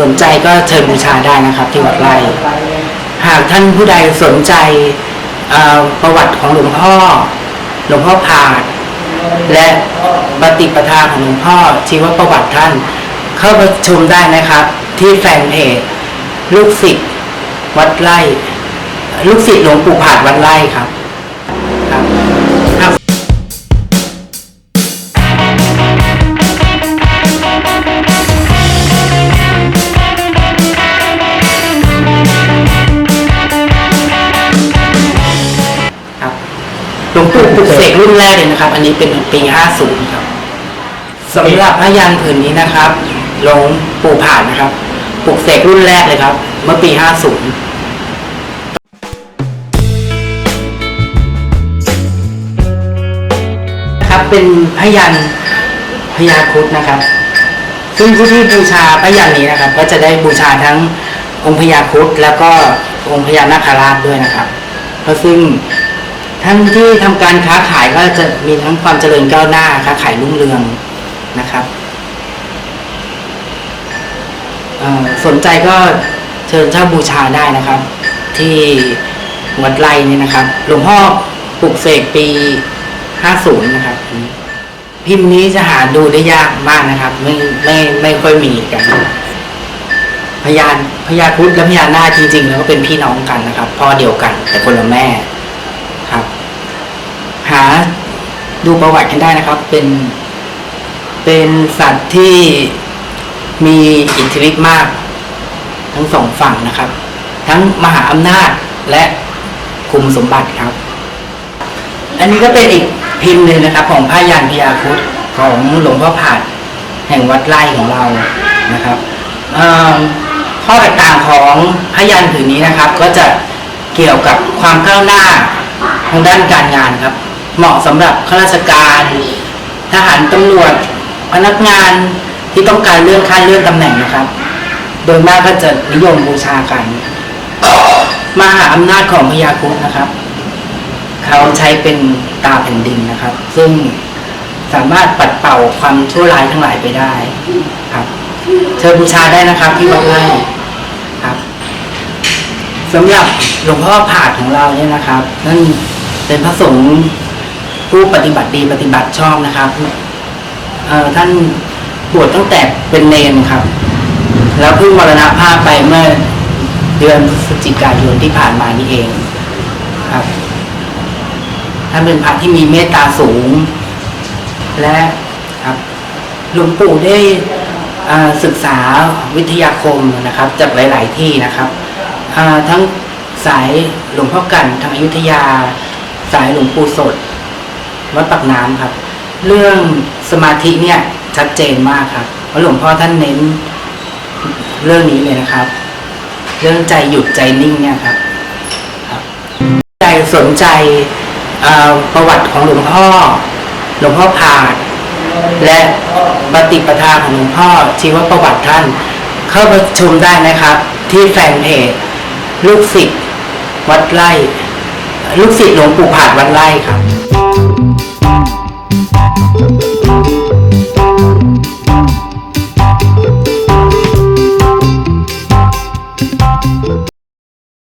สนใจก็เชิญบูชาได้นะครับ ที่วัดไร่หากท่านผู้ใดสนใจประวัติของหลวงพ่อ หลวงพ่อผาด และปฏิปทาของหลวงพ่อชีวประวัติท่าน เข้าไปชมได้นะครับ ที่แฟนเพจลูกศิษย์วัดไร่ ลูกศิษย์หลวงปู่ผาดวัดไร่ครับ หลวงปู่ปลุกเสกรุ่นแรกเลยนะครับ อันนี้เป็นปี 50 ครับสำหรับพระยันผืนนี้นะครับหลวงปู่ผ่านนะครับปลุกเสกรุ่นแรกเลยครับ เมื่อปี 50ครับเป็นพยันพญาครุฑนะครับ ซึ่งผู้ที่บูชาพยันนี้นะครับ ก็จะได้บูชาทั้งองค์พญาครุฑแล้วก็องค์พญานาคราชด้วยนะครับ เพราะซึ่ง ท่านที่ทำการค้าขายก็จะมีทั้งความเจริญก้าวหน้าค้าขายรุ่งเรืองนะครับสนใจก็เชิญเช่าบูชาได้นะครับ ที่วัดไร่นี่นะครับหลวงพ่อปลุกเสกปี 50 นะครับ พิมพ์นี้จะหาดูได้ยากมากนะครับ ไม่ไม่ไม่ค่อยมีกันพยานพญาครุฑและพญานาจริง ๆ แล้วก็เป็นพี่น้องกันนะครับ พ่อเดียวกันแต่คนละแม่ ดูประวัติกันได้นะครับ เป็น เป็นสัตว์ที่มีอิทธิฤทธิ์มาก ทั้งสองฝั่งนะครับ ทั้งมหาอำนาจและคุมสมบัติครับ อันนี้ก็เป็นอีกพิมพ์หนึ่งนะครับ ของพระยานพยาครุฑของหลวงพ่อผาดแห่งวัดไร่ของเรานะครับข้อแตกต่างของพยันผืนนี้นะครับ ก็จะเกี่ยวกับความก้าวหน้าทางด้านการงานครับ เหมาะสำหรับข้าราชการ ทหารตำรวจ พนักงานที่ต้องการเลื่อนขั้นเลื่อนตำแหน่งนะครับ โดยมากก็จะนิยมบูชากัน มหาอำนาจของพญาครุฑนะครับ เขาใช้เป็นตาแผ่นดินนะครับ ซึ่งสามารถปัดเป่าความชั่วร้ายทั้งหลายไปได้ครับเชิญบูชาได้นะครับที่วัดไร่ครับสำหรับหลวงพ่อผาดของเราเนี่ยนะครับนั่นเป็นพระสงฆ์ ผู้ปฏิบัติดีปฏิบัติชอบนะครับท่านบวชตั้งแต่เป็นเนนครับ แล้วเพิ่งมรณภาพไปเมื่อเดือนพฤศจิกายนที่ผ่านมานี่เองครับท่านเป็นพระที่มีเมตตาสูง และครับหลวงปู่ได้ศึกษาวิทยาคมนะครับ จากหลาย ๆ ที่นะครับทั้งสายหลวงพ่อกันทางอยุธยา สายหลวงปู่สด วัดปักน้ำครับ เรื่องสมาธิเนี่ยชัดเจนมากครับเพราะหลวงพ่อท่านเน้นเรื่องนี้เลยนะครับ เรื่องใจหยุดใจนิ่งเนี่ยครับใครสนใจอ่อประวัติของหลวงพ่อ หลวงพ่อผาดและปฏิปทาของหลวงพ่อชีวประวัติท่าน เข้าไปชมได้นะครับ ที่แฟนเพจลูกศิษย์วัดไร่ ลูกศิษย์หลวงปู่ผาดวัดไร่ครับ